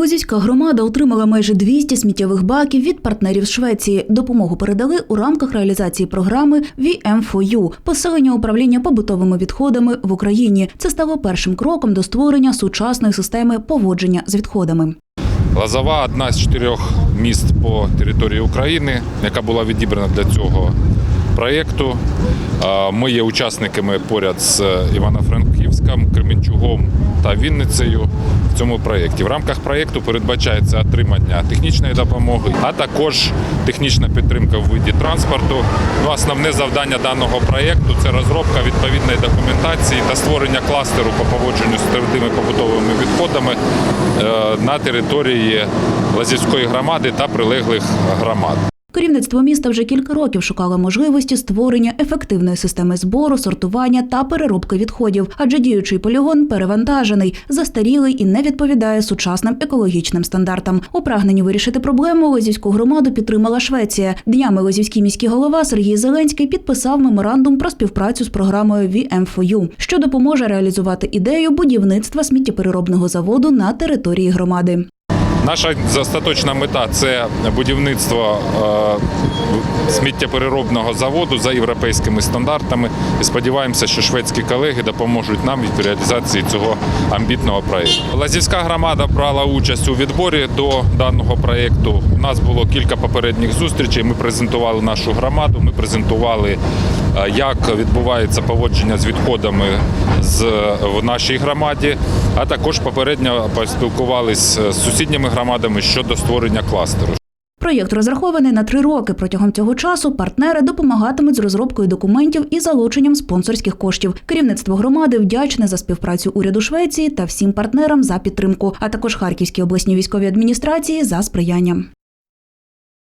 Лозівська громада отримала майже 200 сміттєвих баків від партнерів Швеції. Допомогу передали у рамках реалізації програми VM4U – посилення управління побутовими відходами в Україні. Це стало першим кроком до створення сучасної системи поводження з відходами. Лозова одна з чотирьох міст по території України, яка була відібрана для цього проєкту. Ми є учасниками поряд з Івано-Франківськом, Кременчугом та Вінницею в цьому проєкті. В рамках проєкту передбачається отримання технічної допомоги, а також технічна підтримка в виді транспорту. Ну, основне завдання даного проєкту це розробка відповідної документації та створення кластеру по поводженню з твердими побутовими відходами е, на території Лазівської громади та прилеглих громад. Керівництво міста вже кілька років шукало можливості створення ефективної системи збору, сортування та переробки відходів, адже діючий полігон перевантажений, застарілий і не відповідає сучасним екологічним стандартам. У прагненні вирішити проблему Лозівську громаду підтримала Швеція. Днями Лозівський міський голова Сергій Зеленський підписав меморандум про співпрацю з програмою VM4U, що допоможе реалізувати ідею будівництва сміттєпереробного заводу на території громади. Наша остаточна мета це будівництво е, сміттєпереробного заводу за європейськими стандартами. І сподіваємося, що шведські колеги допоможуть нам в реалізації цього амбітного проєкту. Лазівська громада брала участь у відборі до даного проєкту. У нас було кілька попередніх зустрічей. Ми презентували нашу громаду. Ми презентували, е, як відбувається поводження з відходами з, в нашій громаді, а також попередньо поспілкувалися з сусідніми громадами щодо створення кластеру. Проєкт розрахований на три роки. Протягом цього часу партнери допомагатимуть з розробкою документів і залученням спонсорських коштів. Керівництво громади вдячне за співпрацю уряду Швеції та всім партнерам за підтримку, а також Харківській обласній військовій адміністрації за сприяння.